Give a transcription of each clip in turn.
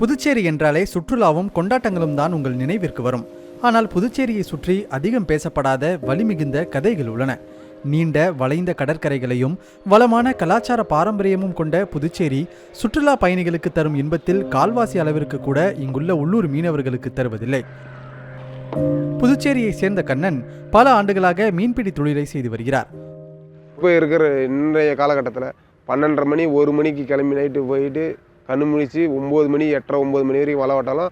புதுச்சேரி என்றாலே சுற்றுலாவும் கொண்டாட்டங்களும் தான் உங்கள் நினைவிற்கு வரும். ஆனால் புதுச்சேரியை சுற்றி அதிகம் பேசப்படாத வலிமிகுந்த கதைகள் உள்ளன. நீண்ட வளைந்த கடற்கரைகளையும் வளமான கலாச்சார பாரம்பரியமும் கொண்ட புதுச்சேரி சுற்றுலா பயணிகளுக்கு தரும் இன்பத்தில் கால்வாசி அளவிற்கு கூட இங்குள்ள உள்ளூர் மீனவர்களுக்கு தருவதில்லை. புதுச்சேரியை சேர்ந்த கண்ணன் பல ஆண்டுகளாக மீன்பிடி தொழிலை செய்து வருகிறார். இப்போ இருக்கிற இன்றைய காலகட்டத்தில் பன்னெண்டரை மணி ஒரு மணிக்கு கிளம்பி நைட்டு போயிட்டு கண்ணு முழிச்சு ஒம்பது மணி எட்டரை ஒம்பது மணி வரைக்கும் வலை வட்டாலும்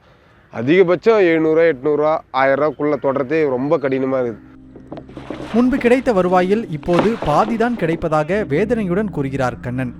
அதிகபட்சம் எழுநூறுவா எட்நூறுரூவா ஆயிரரூவாக்குள்ளே தொடர்றதே ரொம்ப கடினமாக இருக்குது. முன்பு கிடைத்த வருவாயில் இப்போது பாதிதான் கிடைப்பதாக வேதனையுடன் கூறுகிறார் கண்ணன்.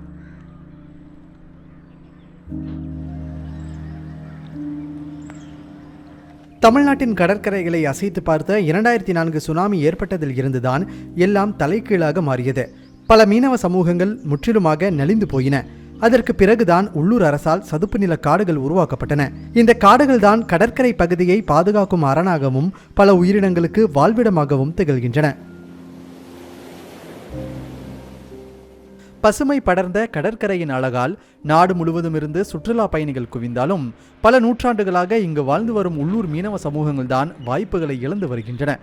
தமிழ்நாட்டின் கடற்கரைகளை அசைத்து பார்த்த இரண்டாயிரத்தி நான்கு சுனாமி ஏற்பட்டதில் இருந்துதான் எல்லாம் தலைகீழாக மாறியது. பல மீனவ சமூகங்கள் முற்றிலுமாக நலிந்து போயின. அதற்கு பிறகுதான் உள்ளூர் அரசால் சதுப்பு நில காடுகள் உருவாக்கப்பட்டன. இந்த காடுகள் தான் கடற்கரை பகுதியை பாதுகாக்கும் அரணாகவும் பல உயிரினங்களுக்கு வாழ்விடமாகவும் திகழ்கின்றன. பசுமை படர்ந்த கடற்கரையின் அழகால் நாடு முழுவதும் இருந்து சுற்றுலா பயணிகள் குவிந்தாலும் பல நூற்றாண்டுகளாக இங்கு வாழ்ந்து வரும் உள்ளூர் மீனவ சமூகங்கள் தான் வாய்ப்புகளை இழந்து வருகின்றன.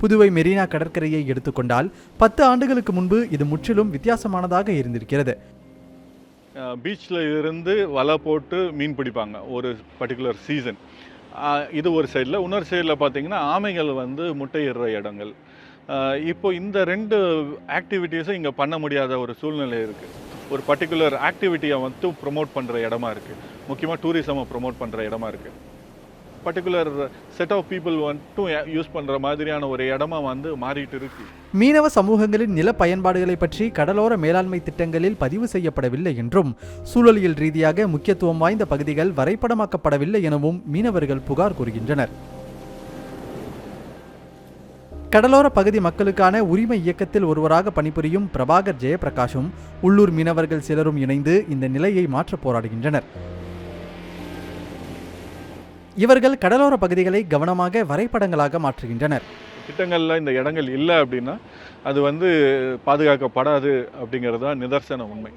புதுவை மெரினா கடற்கரையை எடுத்துக்கொண்டால் பத்து ஆண்டுகளுக்கு முன்பு இது முற்றிலும் வித்தியாசமானதாக இருந்திருக்கிறது. பீச்சில் இருந்து வலை போட்டு மீன் பிடிப்பாங்க ஒரு பர்டிகுலர் சீசன் இது ஒரு சைடில் இன்னொரு சைடில் பார்த்தீங்கன்னா ஆமைகள் வந்து முட்டையிடுற இடங்கள். இப்போது இப்போ இந்த ரெண்டு ஆக்டிவிட்டீஸும் இங்கே பண்ண முடியாத ஒரு சூழ்நிலை இருக்குது ஒரு பர்டிகுலர் ஆக்டிவிட்டியை வந்து ப்ரொமோட் பண்ணுற இடமா இருக்குது முக்கியமாக டூரிசமை ப்ரொமோட் பண்ணுற இடமா இருக்குது பர்டிகுலர் செட் ஆஃப் பீப்புள் வந்துட்டும் யூஸ் பண்ணுற மாதிரியான ஒரு இடமா வந்து மாறிட்டு இருக்கு. மீனவ சமூகங்களின் நில பயன்பாடுகளை பற்றி கடலோர மேலாண்மை திட்டங்களில் பதிவு செய்யப்படவில்லை என்றும் சூழலியல் ரீதியாக முக்கியத்துவம் வாய்ந்த பகுதிகள் வரைபடமாக்கப்படவில்லை எனவும் மீனவர்கள் புகார் கூறுகின்றனர். கடலோர பகுதி மக்களுக்கான உரிமை இயக்கத்தில் ஒருவராக பணிபுரியும் பிரபாகர் ஜெயபிரகாஷும் உள்ளூர் மீனவர்கள் சிலரும் இணைந்து இந்த நிலையை மாற்ற போராடுகின்றனர். இவர்கள் கடலோர பகுதிகளை கவனமாக வரைபடங்களாக மாற்றுகின்றனர். திட்டங்களில் இந்த இடங்கள் இல்லை அப்படின்னா அது வந்து பாதுகாக்கப்படாது அப்படிங்கிறது தான் நிதர்சன உண்மை.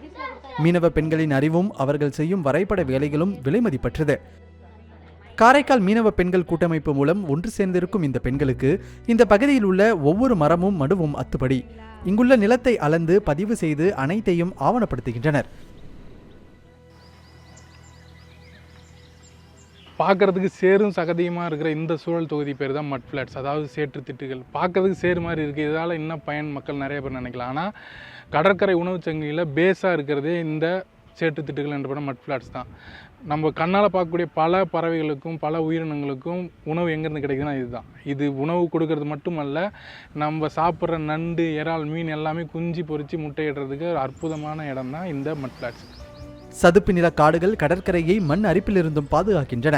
மீனவ பெண்களின் அறிவும் அவர்கள் செய்யும் வரைபட வேலைகளும் விலைமதிப்பற்றது காரைக்கால் மீனவ பெண்கள் கூட்டமைப்பு மூலம் ஒன்று சேர்ந்திருக்கும் இந்த பெண்களுக்கு இந்த பகுதியில் உள்ள ஒவ்வொரு மரமும் மடுவும் அத்துப்படி. இங்குள்ள நிலத்தை அளந்து பதிவு செய்து அனைத்தையும் ஆவணப்படுத்துகின்றனர். பார்க்கறதுக்கு சேரும் சகதியுமாக இருக்கிற இந்த சூழல் தொகுதி பேர் தான் மட் ஃப்ளாட்ஸ் அதாவது சேற்று திட்டுகள். பார்க்குறதுக்கு சேறு மாதிரி இருக்குது இதால் இன்னும் பயன் மக்கள் நிறைய பேர் நினைக்கலாம். ஆனால் கடற்கரை உணவுச் சங்கிலியில் பேஸாக இருக்கிறதே இந்த சேற்று திட்டுகள் என்ற படம் மட் ஃப்ளாட்ஸ் தான். நம்ம கண்ணால் பார்க்கக்கூடிய பல பறவைகளுக்கும் பல உயிரினங்களுக்கும் உணவு எங்கேருந்து கிடைக்குதுன்னா இதுதான். இது உணவு கொடுக்கறது மட்டுமல்ல நம்ம சாப்பிட்ற நண்டு இறால் மீன் எல்லாமே குஞ்சு பொறிச்சு முட்டையிடுறதுக்கு ஒரு அற்புதமான இடம் தான் இந்த மட் ஃப்ளாட்ஸ் சதுப்பு நில காடுகள் கடற்கரையை மண் அரிப்பிலிருந்தும் பாதுகாக்கின்றன.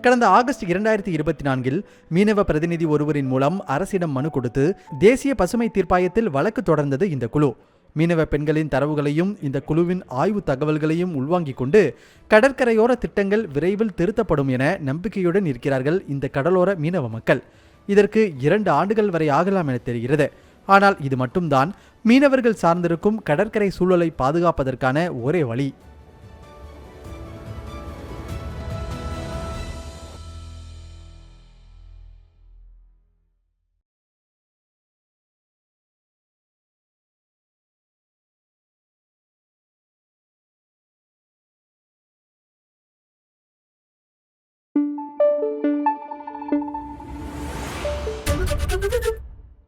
கடந்த ஆகஸ்ட் இரண்டாயிரத்தி இருபத்தி நான்கில் மீனவ பிரதிநிதி ஒருவரின் மூலம் அரசிடம் மனு கொடுத்து தேசிய பசுமை தீர்ப்பாயத்தில் வழக்கு தொடர்ந்தது இந்த குழு. மீனவ பெண்களின் தரவுகளையும் இந்த குழுவின் ஆய்வு தகவல்களையும் உள்வாங்கிக் கொண்டு கடற்கரையோர திட்டங்கள் விரைவில் திருத்தப்படும் என நம்பிக்கையுடன் இருக்கிறார்கள் இந்த கடலோர மீனவ மக்கள். இதற்கு இரண்டு ஆண்டுகள் வரை ஆகலாம் என தெரிகிறது. ஆனால் இது மட்டும்தான் மீனவர்கள் சார்ந்திருக்கும் கடற்கரை சூழலை பாதுகாப்பதற்கான ஒரே வழி